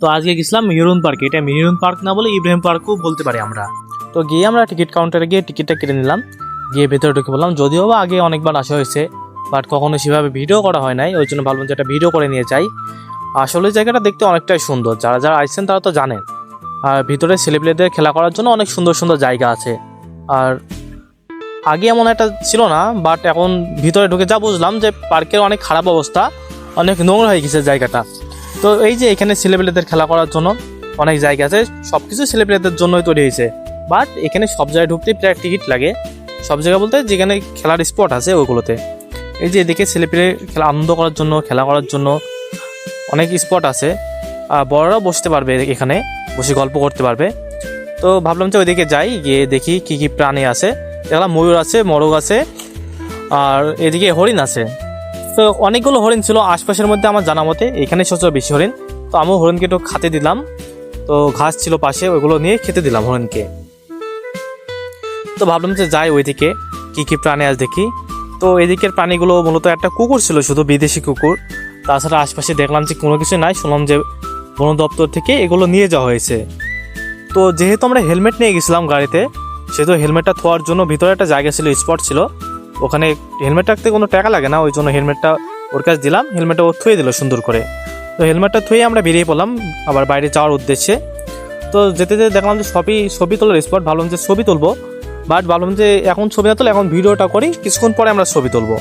তো আজকে গেছিলাম হিরুন পার্কে। এটা হিরুন পার্ক না বলে ইব্রাহিম পার্কও বলতে পারি আমরা। তো গিয়ে আমরা টিকিট কাউন্টারে গিয়ে টিকিটটা কেটে নিলাম। গিয়ে ভেতরে ঢুকে বললাম যদিও বা আগে অনেকবার আসা হয়েছে বাট কখনো সেভাবে ভিডিও করা হয় নাই। ওই জন্য ভাবলাম যে একটা ভিডিও করে নিয়ে যাই। আসলে জায়গাটা দেখতে অনেকটাই সুন্দর। যারা যারা আসছেন তারা তো জানেন। আর ভিতরে ছেলেপেলেদের খেলা করার জন্য অনেক সুন্দর সুন্দর জায়গা আছে। আর আগে এমন একটা ছিল না বাট এখন ভিতরে ঢুকে যা বুঝলাম যে পার্কের অনেক খারাপ অবস্থা, অনেক নোংরা হয়ে গেছে জায়গাটা। তো এই যে এখানে ছেলেপেলেদের খেলা করার জন্য অনেক জায়গা আছে সব কিছু ছেলেপেলেদের জন্যই তৈরি হয়েছে। বাট এখানে সব জায়গায় ঢুকতে প্রায় টিকিট লাগে। সব জায়গা বলতে যেখানে খেলার স্পট আছে ওইগুলোতে এই যে এদিকে ছেলেপেলে খেলা আনন্দ করার জন্য, খেলা করার জন্য অনেক স্পট আছে। আর বড়রাও বসতে পারবে এখানে, বসে গল্প করতে পারবে। তো ভাবলাম যে ওইদিকে যাই, গিয়ে দেখি কি কি প্রাণী আছে। দেখলাম ময়ূর আছে, মরগ আছে, আর এদিকে হরিণ আছে। তো অনেকগুলো হরিণ ছিল আশপাশের মধ্যে আমার জানা মতে, এখানে সবচেয়ে বেশি হরিণ। তো আমিও হরিণকে একটু খাতে দিলাম। তো ঘাস ছিল পাশে, ওইগুলো নিয়ে খেতে দিলাম হরিণকে। তো ভাবলাম যে যাই ওইদিকে, কি কি প্রাণী আজ দেখি। তো এদিকের প্রাণীগুলো মূলত একটা কুকুর ছিল, শুধু বিদেশি কুকুর। তাছাড়া আশপাশে দেখলাম যে কোনো কিছু নাই, শুনলাম যে বন দপ্তর থেকে এগুলো নিয়ে যাওয়া হয়েছে। তো যেহেতু আমরা হেলমেট নিয়ে গেছিলাম গাড়িতে, সেহেতু হেলমেটটা থোয়ার জন্য ভিতরে একটা জায়গা ছিল, স্পট ছিল। ওখানে হেলমেট রাখতে কোনো টাকা লাগে না ওই জন্য হেলমেটটা ওর কাছে দিলাম হেলমেটটা ও থুয়ে দিল সুন্দর করে। তো হেলমেটটা থুয়ে আমরা বেরিয়ে পড়লাম, আবার বাইরে যাওয়ার উদ্দেশ্যে। তো যেতে যেতে দেখলাম যে ছবি ছবি তোলার স্পট ভাবলাম যে ছবি তুলবো। বাট ভাবলাম যে এখন ছবি না তুলে এখন ভিডিওটা করি, কিছুক্ষণ পরে আমরা ছবি তুলবো।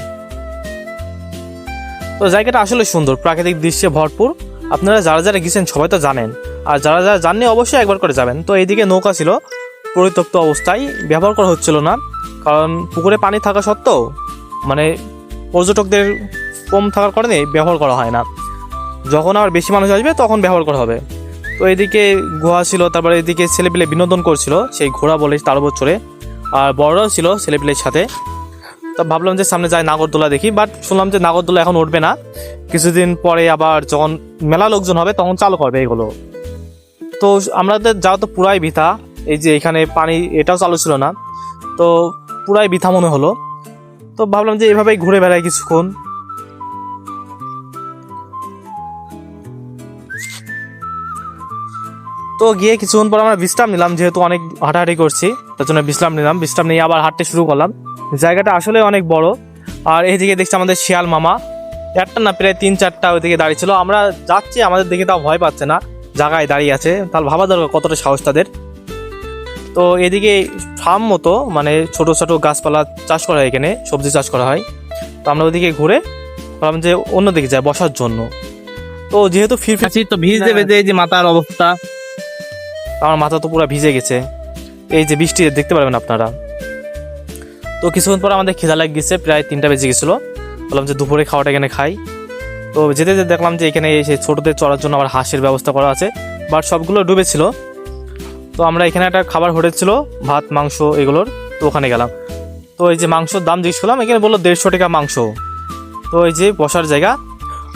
তো জায়গাটা আসলে সুন্দর, প্রাকৃতিক দৃশ্যে ভরপুর। আপনারা যারা যারা গেছেন সবাই তো জানেন। আর যারা যারা জাননি অবশ্যই একবার করে যাবেন। তো এইদিকে নৌকা ছিল, পরিত্যক্ত অবস্থায়, ব্যবহার করা হচ্ছিল না। কারণ পুকুরে পানি থাকা সত্ত্বেও মানে পর্যটকদের কম থাকার কারণে ব্যবহার করা হয় না। যখন আর বেশি মানুষ আসবে তখন ব্যবহার করা হবে। তো এদিকে গুহা ছিল, তারপরে এদিকে ছেলেপিলে বিনোদন করছিল, সেই ঘোড়া বলে তার উপর চড়ে। আর বড়রাও ছিল ছেলেপিলের সাথে। তো ভাবলাম যে সামনে যাই নাগরদোলা দেখি বাট শুনলাম যে নাগরদোলা এখন উঠবে না। কিছুদিন পরে আবার যখন মেলা লোকজন হবে তখন চালু করবে এগুলো। তো আমাদের যাওয়া তো পুরাই ভিতা এই যে এখানে পানি এটাও চালু ছিল না। তো পুরাই বৃথা মনে হলো। তো ভাবলাম যে এভাবেই ঘুরে বেড়াই কিছুক্ষণ। তো গিয়ে কিছুক্ষণ পর আমরা বিশ্রাম নিলাম, যেহেতু অনেক হাঁটাহাঁটি করছি, তার জন্য বিশ্রাম নিলাম। বিশ্রাম নিয়ে আবার হাঁটতে শুরু করলাম। জায়গাটা আসলে অনেক বড়। আর এইদিকে দেখছি আমাদের শিয়াল মামা। একটা না প্রায় তিন চারটা ওইদিকে দাঁড়িয়ে ছিল। আমরা যাচ্ছি, আমাদের দিকে তাও ভয় পাচ্ছে না। জায়গায় দাঁড়িয়ে আছে। তাহলে ভাবা দরকার কতটা সাহস তাদের। তো এদিকে ফার্ম মতো মানে ছোট ছোট গাছপালা চাষ করা হয় এখানে সবজি চাষ করা হয়। তো আমরা ওইদিকে ঘুরে ভাবলাম যে অন্যদিকে যাই বসার জন্য। তো যেহেতু ফির আছি তো ভিজ দেবে যে এই যে মাথার অবস্থা। আমার মাথা তো পুরো ভিজে গেছে। এই যে বৃষ্টি দেখতে পারবেন আপনারা। তো কিছুক্ষণ পর আমাদের খিদা লাগ গেছে প্রায় তিনটা বেজে গেছিল। বললাম যে দুপুরে খাওয়াটা এখানে খাই। তো যেতে যেতে দেখলাম যে এখানে সেই ছোটোদের চড়ার জন্য আবার হাঁসের ব্যবস্থা করা আছে। বাট সবগুলো ডুবেছিল। তো আমরা এখানে একটা খাবার হোটেল ছিল, ভাত, মাংস এগুলোর, তো ওখানে গেলাম। তো এই যে মাংসর দাম জিজ্ঞেস করলাম, এখানে বলল দেড়শো টাকা মাংস। তো এই যে বসার জায়গা,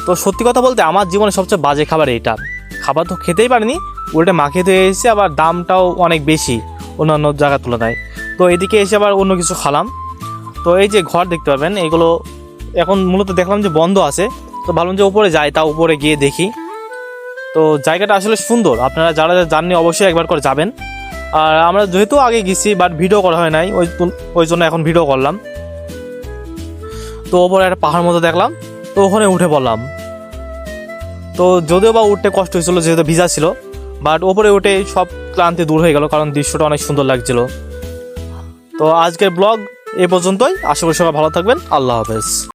তো সত্যি কথা বলতে আমার জীবনে সবচেয়ে বাজে খাবার এইটা। খাবার তো খেতেই পারিনি, উল্টে মাখিয়ে দিয়ে এসেছে আবার দামটাও অনেক বেশি অন্যান্য জায়গার তুলনায়। তো এদিকে এসে আবার অন্য কিছু খালাম। তো এই যে ঘর দেখতে পাবেন এগুলো এখন মূলত দেখলাম যে বন্ধ আছে, তো ভাবলাম যে উপরে যাই, তা উপরে গিয়ে দেখি। তো জায়গাটা আসলে সুন্দর। আপনারা যারা যারা জাননি অবশ্যই একবার করে যাবেন। আর আমরা যেহেতু আগে গেছি বাট ভিডিও করা হয় নাই, ওই ওই জন্য এখন ভিডিও করলাম। তো ওপরে একটা পাহাড় মতো দেখলাম, তো ওখানে উঠে পড়লাম। তো যদিও বা উঠতে কষ্ট হয়েছিল, যেহেতু ভিজা ছিল বাট ওপরে উঠে সব ক্লান্তি দূর হয়ে গেল, কারণ দৃশ্যটা অনেক সুন্দর লাগছিল। তো আজকের ব্লগ এ পর্যন্তই। আশা করি সবাই ভালো থাকবেন। আল্লাহ হাফেজ।